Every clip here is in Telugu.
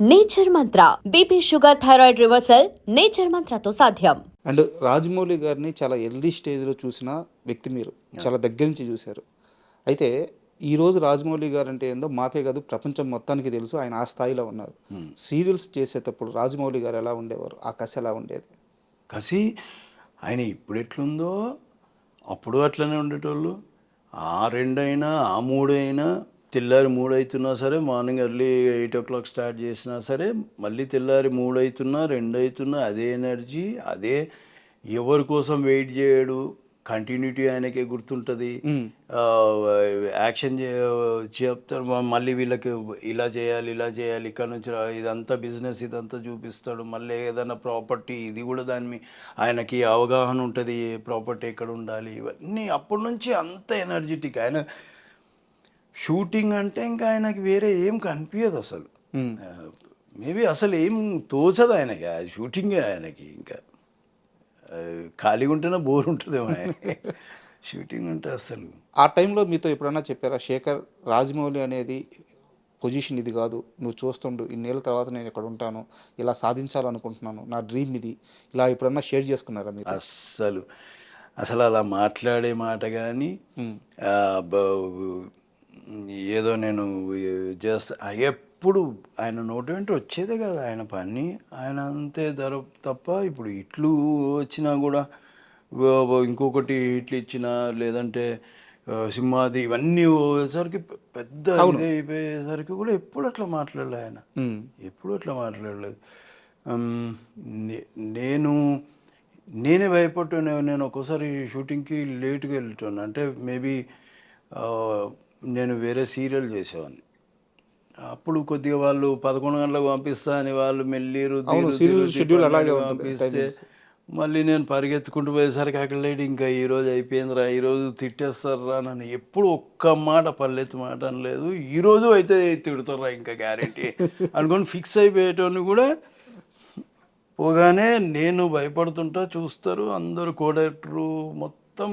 Nature Mantra BP sugar thyroid reversal Nature మంత్రతో సాధ్యం. అండ్ రాజమౌళి గారిని చాలా ఎర్లీ స్టేజ్లో చూసిన వ్యక్తి మీరు. చాలా దగ్గర నుంచి చూశారు. అయితే ఈ రోజు రాజమౌళి గారు అంటే ఏందో మాకే కాదు ప్రపంచం మొత్తానికి తెలుసు. ఆయన ఆ స్థాయిలో ఉన్నారు. సీరియల్స్ చేసేటప్పుడు రాజమౌళి గారు ఎలా ఉండేవారు? ఆ కసి ఎలా ఉండేది? కసి ఆయన ఇప్పుడు ఎట్లుందో అప్పుడు అట్లనే ఉండేటోళ్ళు. ఆ రెండు అయినా ఆ మూడు అయినా తెల్లారి మూడు అవుతున్నా సరే morning early eight o'clock start చేసినా సరే మళ్ళీ తెల్లారి మూడు అవుతున్నా రెండు అవుతున్నా అదే ఎనర్జీ అదే ఎవరి కోసం వెయిట్ చేయడు. కంటిన్యూటీ ఆయనకే గుర్తుంటుంది. యాక్షన్ చెప్తారు మళ్ళీ వీళ్ళకి ఇలా చేయాలి ఇలా చేయాలి ఇక్కడ నుంచి ఇదంతా బిజినెస్ ఇదంతా చూపిస్తాడు. మళ్ళీ ఏదైనా ప్రాపర్టీ ఇది కూడా దాని ఆయనకి అవగాహన ఉంటుంది. ప్రాపర్టీ ఎక్కడ ఉండాలి ఇవన్నీ అప్పటి నుంచి అంత ఎనర్జెటిక్. ఆయన షూటింగ్ అంటే ఇంకా ఆయనకి వేరే ఏం కనిపించదు అసలు. మేబీ అసలు ఏం తోచదు ఆయనకి ఆ షూటింగ్ ఆయనకి ఇంకా. ఖాళీగా ఉంటేనే బోర్ ఉంటుందేమో ఆయన షూటింగ్ ఉంటే అసలు. ఆ టైంలో మీతో ఎప్పుడన్నా చెప్పారా శేఖర్ రాజమౌళి అనేది పొజిషన్ ఇది కాదు నువ్వు చూస్తుండు ఇన్నేళ్ళ తర్వాత నేను ఇక్కడ ఉంటాను ఇలా సాధించాలనుకుంటున్నాను నా డ్రీమ్ ఇది ఇలా ఎప్పుడన్నా షేర్ చేసుకున్నారా మీరు? అస్సలు. అసలు అలా మాట్లాడే మాట కానీ ఏదో నేను చేస్తా ఎప్పుడు ఆయన నోటి వెంట వచ్చేదే కదా ఆయన పని. ఆయన అంతే ధర తప్ప ఇప్పుడు ఇట్లు వచ్చినా కూడా ఇంకొకటి ఇట్లు ఇచ్చినా లేదంటే సింహాది ఇవన్నీ వచ్చేసరికి పెద్ద ఇదే అయిపోయేసరికి కూడా ఎప్పుడు అట్లా మాట్లాడలే ఆయన. ఎప్పుడు అట్లా మాట్లాడలేదు. నేను నేనే భయపడ్డాను. నేను ఒక్కోసారి షూటింగ్కి లేట్గా వెళ్తాను అంటే మేబీ నేను వేరే సీరియల్ చేసేవాడిని. అప్పుడు కొద్దిగా వాళ్ళు పదకొండు గంటలకు పంపిస్తా అని వాళ్ళు అలాగే ఉంటుంది, పంపిస్తే. మళ్ళీ నేను పరిగెత్తుకుంటూ పోయేసరికి అక్కడ లేడు ఇంకా ఈ రోజు అయిపోయిందిరా ఈ రోజు తిట్టేస్తారా నన్ను ఎప్పుడు ఒక్క మాట పల్లెత్తు మాట అనలేదు. ఈ రోజు అయితే తిడతారా ఇంకా గ్యారెంటీ అనుకొని ఫిక్స్ అయిపోయేటోని కూడా పోగానే నేను భయపడుతుంటా చూస్తారు అందరూ కో డైరెక్టరు మొత్తం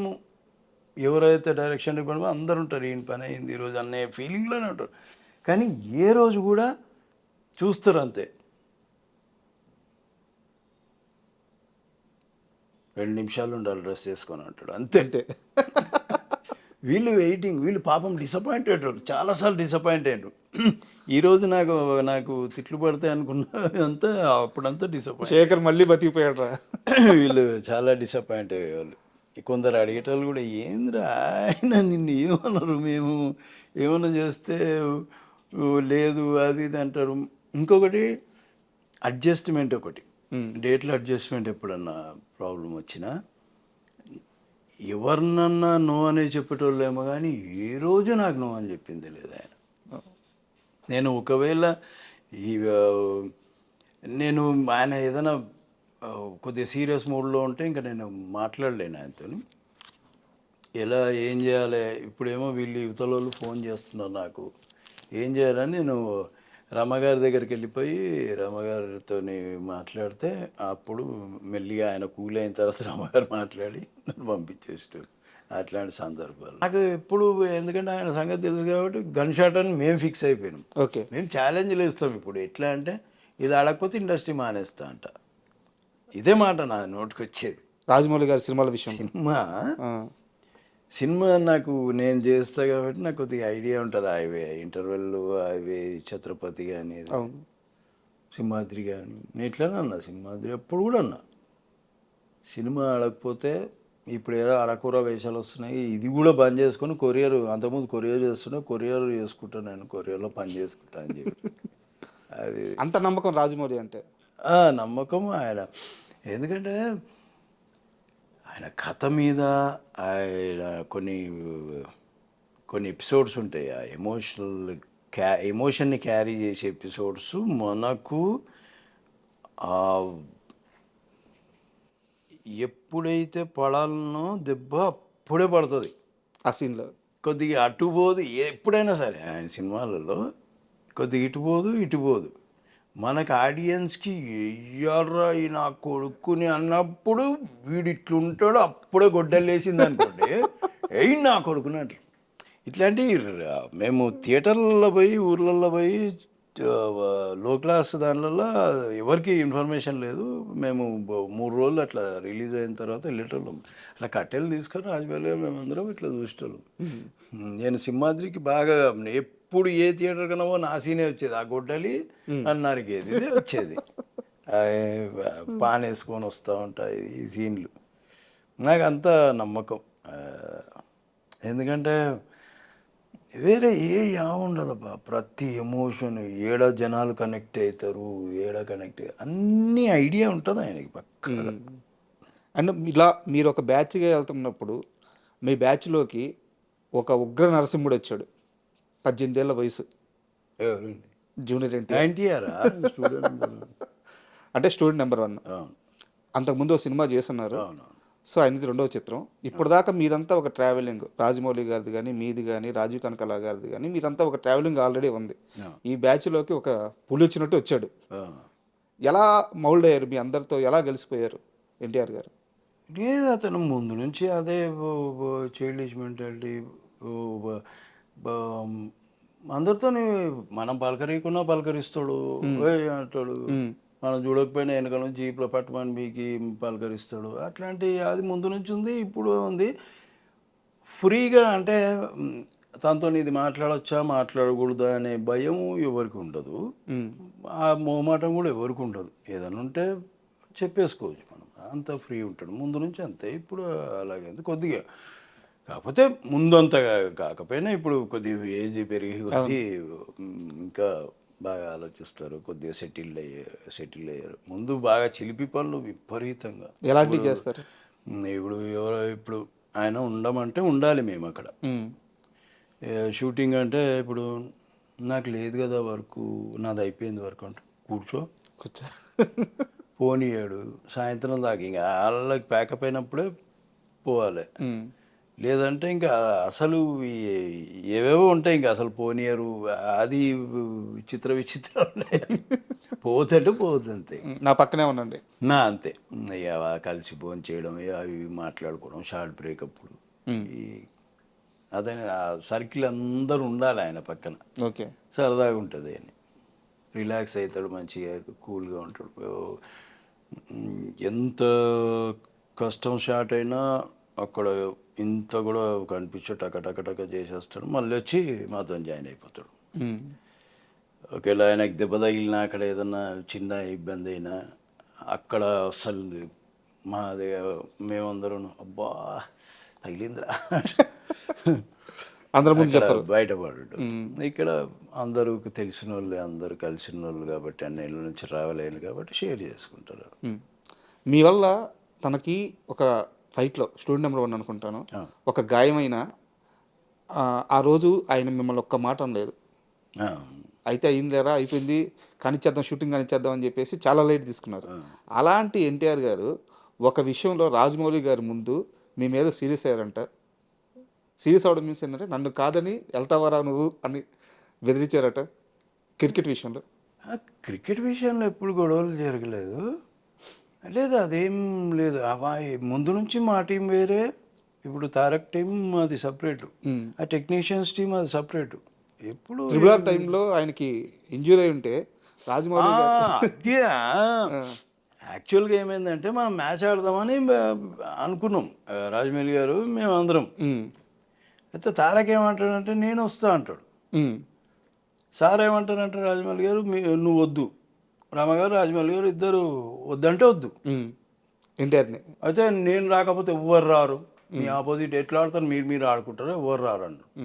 ఎవరైతే డైరెక్షన్ డిపార్ట్మెంట్ అందరు ఉంటారు ఈయన పని అయింది ఈరోజు అనే ఫీలింగ్లోనే ఉంటారు. కానీ ఏ రోజు కూడా చూస్తారు అంతే. రెండు నిమిషాలు ఉండాలి డ్రెస్ చేసుకొని అంటాడు. అంతే. అంతే వీళ్ళు వెయిటింగ్ వీళ్ళు పాపం డిసప్పాయింట్ అయ్యారు చాలాసార్లు డిసప్పాయింట్ అయ్యారు ఈరోజు నాకు నాకు తిట్లు పడతాయి అనుకున్నా అంతా అప్పుడంతా డిసప్పాయింట్ శేఖర్ మళ్ళీ బతికిపోయాడు వీళ్ళు చాలా డిసప్పాయింట్ అయ్యేవాళ్ళు. కొందరు అడిగేటోళ్ళు కూడా ఏందిరా ఆయన నిన్ను ఏమన్నారు మేము? ఏమన్నా చేస్తే "ఓ, లేదు అది ఇది అంటారు. ఇంకొకటి అడ్జస్ట్మెంట్ ఒకటి. డేట్లో అడ్జస్ట్మెంట్ ఎప్పుడన్నా ప్రాబ్లం వచ్చినా ఎవరినన్నా నో అనే చెప్పేటోళ్ళేమో కానీ ఏ రోజు నాకు నో అని చెప్పింది లేదు ఆయన. నేను ఒకవేళ ఈ నేను ఆయన ఏదైనా కొద్దిగా సీరియస్ మూడ్లో ఉంటే ఇంకా నేను మాట్లాడలేను ఆయనతో ఎలా ఏం చేయాలి? ఇప్పుడేమో వీళ్ళు యువతల వాళ్ళు ఫోన్ చేస్తున్నారు నాకు. ఏం చేయాలని నేను రమ్మగారి దగ్గరికి వెళ్ళిపోయి రమ్మగారితో మాట్లాడితే అప్పుడు మెల్లిగా ఆయన కూల్ అయిన తర్వాత రమ్మగారు మాట్లాడి నన్ను పంపించేస్తారు అట్లాంటి సందర్భాలు. నాకు ఎప్పుడు ఎందుకంటే ఆయన సంగతి తెలుసు కాబట్టి గన్ షాట్ అని మేము ఫిక్స్ అయిపోయినాం. ఓకే. మేము ఛాలెంజ్లు ఇస్తాం ఇప్పుడు. ఎట్లా అంటే ఇది ఆడకపోతే ఇండస్ట్రీ మానేస్తా అంట. ఇదే మాట నా నోటికి వచ్చేది రాజమౌళి గారి సినిమాల విషయం. సినిమా. సినిమా నాకు నేను చేస్తా కాబట్టి నాకు కొద్దిగా ఐడియా ఉంటుంది. హైవే ఇంటర్వెల్ హైవే ఛత్రపతి కానీ సింహాద్రి కానీ నేను ఇట్లానే అన్నా సింహాద్రి ఎప్పుడు కూడా అన్నా సినిమా ఆడకపోతే ఇప్పుడు ఏదో అరకూర వేషాలు వస్తున్నాయి. ఇది కూడా బంద్ చేసుకొని కొరియర్ అంతకుముందు కొరియర్ చేస్తున్నా కొరియర్ చేసుకుంటా నేను. కొరియర్లో పని చేసుకుంటా అని చెప్పి. అది అంత నమ్మకం రాజమౌళి అంటే? నమ్మకం ఆయన. ఎందుకంటే ఆయన కథ మీద ఆయన కొన్ని కొన్ని ఎపిసోడ్స్ ఉంటాయి. ఆ ఎమోషనల్ క్యా ఎమోషన్ని క్యారీ చేసే ఎపిసోడ్స్ మనకు ఎప్పుడైతే పడాలనో దెబ్బ అప్పుడే పడుతుంది. ఆ సీన్లో. కొద్దిగా అటు పోదు ఎప్పుడైనా సరే. ఆయన సినిమాలలో కొద్దిగా ఇటు పోదు ఇటు పోదు. మనకు ఆడియన్స్కి ఎయ్యర్రా ఈ నా కొడుకుని అన్నప్పుడు వీడు ఇట్లుంటాడు అప్పుడే గొడ్డలు వేసింది అనుకోండి ఎయ్యి నా కొడుకుని అంటారు. ఇట్లాంటి మేము థియేటర్లలో పోయి ఊర్లలో పోయి లో క్లాస్ దానివల్ల ఎవరికి ఇన్ఫర్మేషన్ లేదు. మేము మూడు రోజులు అట్లా రిలీజ్ అయిన తర్వాత వెళ్ళేటోళ్ళం. అట్లా కట్టెలు తీసుకొని రాజమౌళి మేమందరం ఇట్లా చూసేటోళ్ళం. నేను సింహాద్రికి బాగా ఎప్పుడు ఏ థియేటర్ కన్నా నా సీనే వచ్చేది. ఆ గొడ్డలి అన్నారికి ఇదే వచ్చేది. పాన్ వేసుకొని వస్తూ ఉంటాయి ఈ సీన్లు. నాకు అంత నమ్మకం ఎందుకంటే వేరే ఏ ఉండదబ్బా. ప్రతి ఎమోషన్ ఏడ జనాలు కనెక్ట్ అవుతారు ఏడ కనెక్ట్ అన్ని ఐడియా ఉంటుంది ఆయనకి పక్క. అండ్ ఇలా మీరు ఒక బ్యాచ్గా వెళ్తున్నప్పుడు మీ బ్యాచ్లోకి ఒక ఉగ్ర నరసింహుడు వచ్చాడు. పద్దెనిమిది ఏళ్ళ వయసు జూనియర్ ఎన్టీ ఎన్టీఆర్? అంటే స్టూడెంట్ నెంబర్ వన్. అంతకుముందు ఒక సినిమా చేస్తున్నారు. అవును. సో ఆయనది రెండవ చిత్రం. ఇప్పటిదాకా మీరంతా ఒక ట్రావెలింగ్ రాజమౌళి గారిది కానీ మీది కానీ రాజీవ్ కనకలా గారిది కానీ మీరంతా ఒక ట్రావెలింగ్ ఆల్రెడీ ఉంది. ఈ బ్యాచ్లోకి ఒక పులి వచ్చినట్టు వచ్చాడు. ఎలా మౌల్డ్ అయ్యారు మీ అందరితో? ఎలా కలిసిపోయారు ఎన్టీఆర్ గారు? లేదు అతను ముందు నుంచి అదే చైల్డిష్ మెంటాలిటీ అందరితో మనం పలకరీకున్నా పలకరిస్తాడు అంటాడు. మనం చూడకపోయినా వెనక నుంచి జీప్లో పట్టమని మీకు పలకరిస్తాడు. అట్లాంటి అది ముందు నుంచి ఉంది ఇప్పుడు ఉంది. ఫ్రీగా అంటే తనతో ఇది మాట్లాడొచ్చా మాట్లాడకూడదా అనే భయం ఎవరికి ఉండదు. ఆ మోమాటం కూడా ఎవరికి ఉండదు. ఏదైనా ఉంటే చెప్పేసుకోవచ్చు మనం. అంత ఫ్రీ ఉంటాడు. ముందు నుంచి అంతే. ఇప్పుడు అలాగే కొద్దిగా కాకపోతే ముందంత కాకపోయినా ఇప్పుడు కొద్దిగా ఏజ్ పెరిగి ఇంకా బాగా ఆలోచిస్తారు కొద్దిగా సెటిల్ అయ్యారు సెటిల్ అయ్యారు. ముందు బాగా చిలిపి పనులు విపరీతంగా. ఎలాంటివి చేస్తారు? ఇప్పుడు ఎవరో ఇప్పుడు ఆయన ఉండమంటే ఉండాలి మేము అక్కడ. షూటింగ్ అంటే ఇప్పుడు నాకు లేదు కదా వర్క్ నాది అయిపోయింది వర్క్ అంటే. కూర్చో. కూర్చో. పోనీయాడు. సాయంత్రం దాకా ఇంకా వాళ్ళకి ప్యాకప్ అయినప్పుడే పోవాలి. లేదంటే ఇంకా అసలు ఏవేవో ఉంటాయి ఇంకా అసలు పోనీయరు అది విచిత్ర విచిత్ర ఉన్నాయి పోతుంటే పోతుంది మ్మ్. నా పక్కనే ఉండండి నా అంతే. ఇక కలిసి ఫోన్ చేయడం అవి మాట్లాడుకోవడం షార్ట్ బ్రేక్ అప్పుడు. ఈ అదే ఆ సర్కిల్ అందరూ ఉండాలి ఆయన పక్కన. ఓకే. సరదాగా ఉంటుంది అని రిలాక్స్ అవుతాడు మంచిగా కూల్గా ఉంటాడు. ఎంత కష్టం స్టార్ట్ అయినా అక్కడ ఇంత కూడా కనిపించే టక టక టక చేసేస్తాడు. మళ్ళీ వచ్చి మాతో జాయిన్ అయిపోతాడు. ఒకవేళ ఆయనకి దెబ్బ తగిలినా అక్కడ ఏదన్నా చిన్న ఇబ్బంది అయినా అక్కడ అస్సలు మాది మేమందరం అబ్బా తగిలిందిరా. అందరి బయటపడు ఇక్కడ అందరూ తెలిసిన వాళ్ళు అందరూ కలిసిన వాళ్ళు కాబట్టి అన్నేళ్ళ నుంచి అయ్యారు కాబట్టి షేర్ చేసుకుంటారు. మీ వల్ల తనకి ఒక ఫైట్లో స్టూడెంట్ నెంబర్ వన్ అనుకుంటాను. ఒక గాయమైన ఆ, ఆ రోజు ఆయన మిమ్మల్ని ఒక్క మాట అనలేదు. అయితే అయిందిలేరా? అయిపోయింది. కానిచ్చేద్దాం షూటింగ్ కానిచ్చేద్దాం అని చెప్పేసి చాలా లైట్ తీసుకున్నారు. అలాంటి ఎన్టీఆర్ గారు ఒక విషయంలో రాజమౌళి గారి ముందు మీ మీద సీరియస్ అయ్యారంట. సీరియస్ అవడం మీన్స్ ఏంటంటే నన్ను కాదని వెళ్తావరా నువ్వు అని బెదిరించారట క్రికెట్ విషయంలో. క్రికెట్ విషయంలో ఎప్పుడు గొడవలు జరగలేదు. లేదు అదేం లేదు. ముందు నుంచి మా టీం వేరే ఇప్పుడు తారక్ టీం అది సపరేట్. ఆ టెక్నీషియన్స్ టీం అది సపరేట్. ఎప్పుడు టైంలో ఆయనకి ఇంజూరీ అయి ఉంటే రాజమౌళి అదే యాక్చువల్గా ఏమైందంటే మనం మ్యాచ్ ఆడదామని అనుకున్నాం రాజమౌళి గారు మేము అందరం. అయితే తారక్ ఏమంటాడంటే నేను వస్తా అంటాడు. సార్ ఏమంటారంటే రాజమౌళి గారు నువ్వు వద్దు రామగారు రాజమౌళి గారు ఇద్దరు వద్దంటే వద్దు. ఎన్టీఆర్ని అయితే నేను రాకపోతే ఎవ్వరు రారు? మీ ఆపోజిట్ ఎట్లా ఆడతారు? మీరు మీరు ఆడుకుంటారు ఎవరు రారు అన్న